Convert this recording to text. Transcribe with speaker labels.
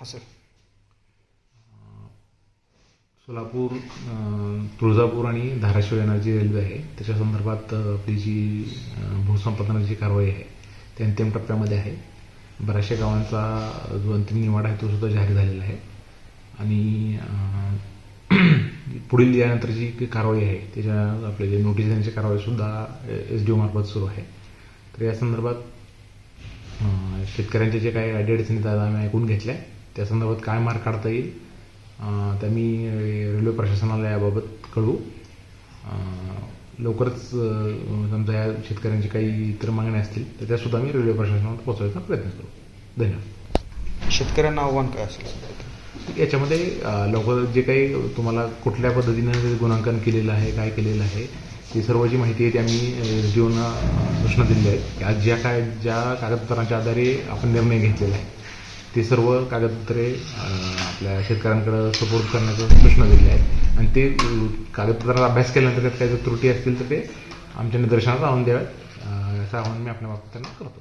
Speaker 1: हां सर
Speaker 2: सोलापूर तुळजापूर आणि धाराशिव येणारी जी रेल्वे आहे त्याच्या संदर्भात आपली जी भूसंपादनाची कारवाई आहे ती अंतिम टप्प्यामध्ये आहे. बऱ्याचशा गावांचा जो अंतिम निवाडा आहे तो सुद्धा जाहीर झालेला आहे. आणि पुढील यानंतर जी कारवाई आहे त्याच्या आपले जे नोटीस देण्याची कारवाई सुद्धा एस डी मार्फत सुरू आहे. तर या संदर्भात शेतकऱ्यांचे जे काही अडीअडचणी दादा आम्ही ऐकून घेतल्या. त्या संदर्भात काय मार्ग काढता येईल त्या मी रेल्वे प्रशासनाला याबाबत कळवू. अं, लवकरच समजा या शेतकऱ्यांची काही इतर मागण्या असतील तर त्या सुद्धा मी रेल्वे प्रशासनावर पोहोचवायचा प्रयत्न करू. धन्यवाद.
Speaker 1: शेतकऱ्यांना आव्हान काय असेल?
Speaker 2: याच्यामध्ये लवकर जे काही तुम्हाला कुठल्या पद्धतीनं गुणांकन केलेलं आहे काय केलेलं आहे ती सर्व जी माहिती आहे ती आम्ही ओना सूचना दिलेल्या आहेत. की आज ज्या काय ज्या कागदपत्रांच्या आधारे आपण निर्णय घेतलेला आहे ते सर्व कागदपत्रे आपल्या शेतकऱ्यांकडे सपोर्ट करण्याचा प्रश्न दिले आहेत. आणि ते कागदपत्राचा अभ्यास केल्यानंतर त्यात काही जर त्रुटी असतील तर ते आमच्या निदर्शनात आणून द्याव्यात. असं आवाहन मी आपल्या बाबतीत त्यांना करतो.